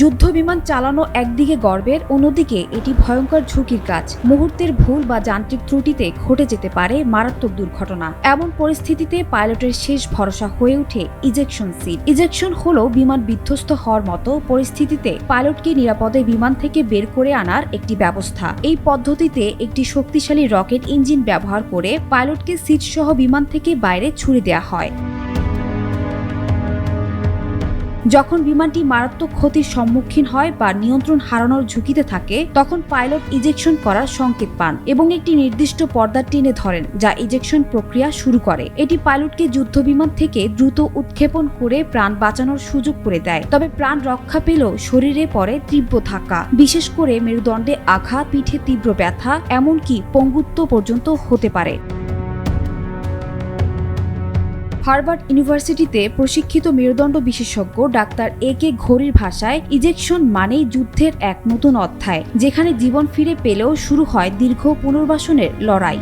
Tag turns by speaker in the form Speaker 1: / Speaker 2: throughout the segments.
Speaker 1: যুদ্ধ বিমান চালানো একদিকে গর্বের, অন্যদিকে এটি ভয়ঙ্কর ঝুঁকির কাজ। মুহূর্তের ভুল বা যান্ত্রিক ত্রুটিতে ঘটে যেতে পারে মারাত্মক দুর্ঘটনা। এমন পরিস্থিতিতে পাইলটের শেষ ভরসা হয়ে ওঠে ইজেকশন সিট। ইজেকশন হলো বিমান বিধ্বস্ত হওয়ার মতো পরিস্থিতিতে পাইলটকে নিরাপদে বিমান থেকে বের করে আনার একটি ব্যবস্থা। এই পদ্ধতিতে একটি শক্তিশালী রকেট ইঞ্জিন ব্যবহার করে পাইলটকে সিট সহ বিমান থেকে বাইরে ছুড়ে দেওয়া হয়। যখন বিমানটি মারাত্মক ক্ষতির সম্মুখীন হয় বা নিয়ন্ত্রণ হারানোর ঝুঁকিতে থাকে, তখন পাইলট ইজেকশন করার সংকেত পান এবং একটি নির্দিষ্ট পর্দা টেনে ধরেন, যা ইজেকশন প্রক্রিয়া শুরু করে। এটি পাইলটকে যুদ্ধবিমান থেকে দ্রুত উৎক্ষেপণ করে প্রাণ বাঁচানোর সুযোগ করে দেয়, তবে প্রাণ রক্ষা পেলেও শরীরে পড়ে তীব্র ধাক্কা। বিশেষ করে মেরুদণ্ডে আঘাত, পিঠে তীব্র ব্যথা, এমনকি পঙ্গুত্ব পর্যন্ত হতে পারে। হার্ভার্ড ইউনিভার্সিটিতে প্রশিক্ষিত মেরুদণ্ড বিশেষজ্ঞ ডাক্তার এ কে ঘড়ির ভাষায় ইজেকশন মানেই যুদ্ধের এক নতুন অধ্যায়, যেখানে জীবন ফিরে পেলেও শুরু হয় দীর্ঘ পুনর্বাসনের লড়াই।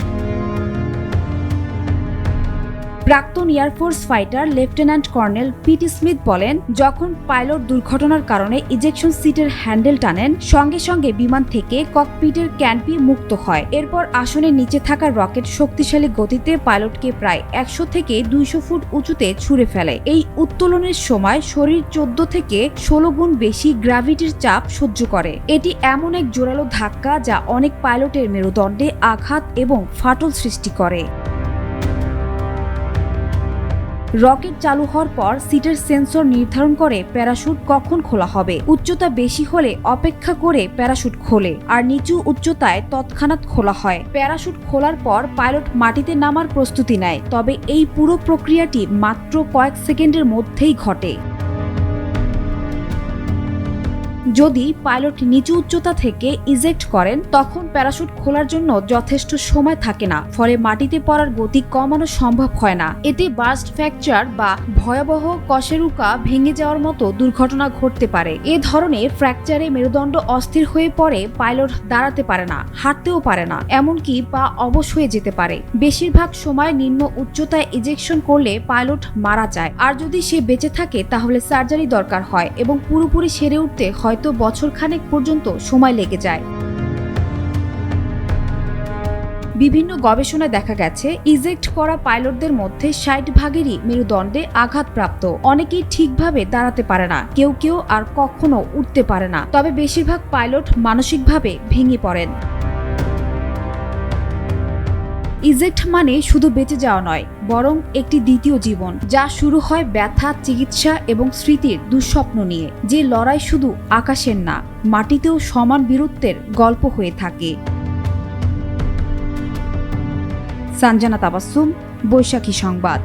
Speaker 1: প্রাক্তন air force fighter lieutenant colonel Pete Smith বলেন, যখন পাইলট দুর্ঘটনার কারণে ইজেকশন সিটের হ্যান্ডেল টানেন, সঙ্গে সঙ্গে বিমান থেকে ককপিটের ক্যানপি মুক্ত হয়। এরপর আসনের নিচে থাকা রকেট শক্তিশালী গতিতে পাইলটকে প্রায় একশো থেকে দুইশো ফুট উঁচুতে ছুঁড়ে ফেলে। এই উত্তোলনের সময় শরীর চোদ্দ থেকে ষোলো গুণ বেশি গ্র্যাভিটির চাপ সহ্য করে। এটি এমন এক জোরালো ধাক্কা যা অনেক পাইলটের মেরুদণ্ডে আঘাত এবং ফাটল সৃষ্টি করে। রকেট চালু হওয়ার পর সিটের সেন্সর নির্ধারণ করে প্যারাশুট কখন খোলা হবে? উচ্চতা বেশি হলে অপেক্ষা করে প্যারাশুট খোলে, আর নিচু উচ্চতায় তৎক্ষণাৎ খোলা হয়। প্যারাশুট খোলার পর পাইলট মাটিতে নামার প্রস্তুতি নেয়, তবে এই পুরো প্রক্রিয়াটি মাত্র কয়েক সেকেন্ডের মধ্যেই ঘটে। যদি পাইলট নিচু উচ্চতা থেকে ইজেক্ট করেন, তখন প্যারাশুট খোলার জন্য যথেষ্ট সময় থাকে না, ফলে মাটিতে পড়ার গতি কমানো সম্ভব হয় না। এতে বার্স্ট ফ্র্যাকচার বা ভয়াবহ কশেরুকা ভেঙে যাওয়ার মতো দুর্ঘটনা ঘটতে পারে। এ ধরনের ফ্র্যাকচারে মেরুদণ্ড অস্থির হয়ে পড়ে পাইলট দাঁড়াতে পারে না, হাঁটতেও পারে না, এমনকি পা অবশ হয়ে যেতে পারে। বেশিরভাগ সময় নিম্ন উচ্চতায় ইজেকশন করলে পাইলট মারা যায়। আর যদি সে বেঁচে থাকে, তাহলে সার্জারি দরকার হয় এবং পুরোপুরি সেরে উঠতে হয়তো বছরখানেক পর্যন্ত সময় লেগে যায়। বিভিন্ন গবেষণায় দেখা গেছে, ইজেক্ট করা পাইলটদের মধ্যে ষাট ভাগেরই মেরুদণ্ডে আঘাতপ্রাপ্ত। অনেকেই ঠিকভাবে দাঁড়াতে পারে না। কেউ কেউ আর কখনো উঠতে পারে না। তবে বেশিরভাগ পাইলট মানসিকভাবে ভেঙে পড়েন। ইজেক্ট মানে শুধু বেঁচে যাওয়া নয়, বরং একটি দ্বিতীয় জীবন, যা শুরু হয় ব্যথা, চিকিৎসা এবং স্মৃতির দুঃস্বপ্ন নিয়ে, যে লড়াই শুধু আকাশের না, মাটিতেও সমান বীরত্বের গল্প হয়ে থাকে। সানজানা তাবাসুম বৈশাখী সংবাদ।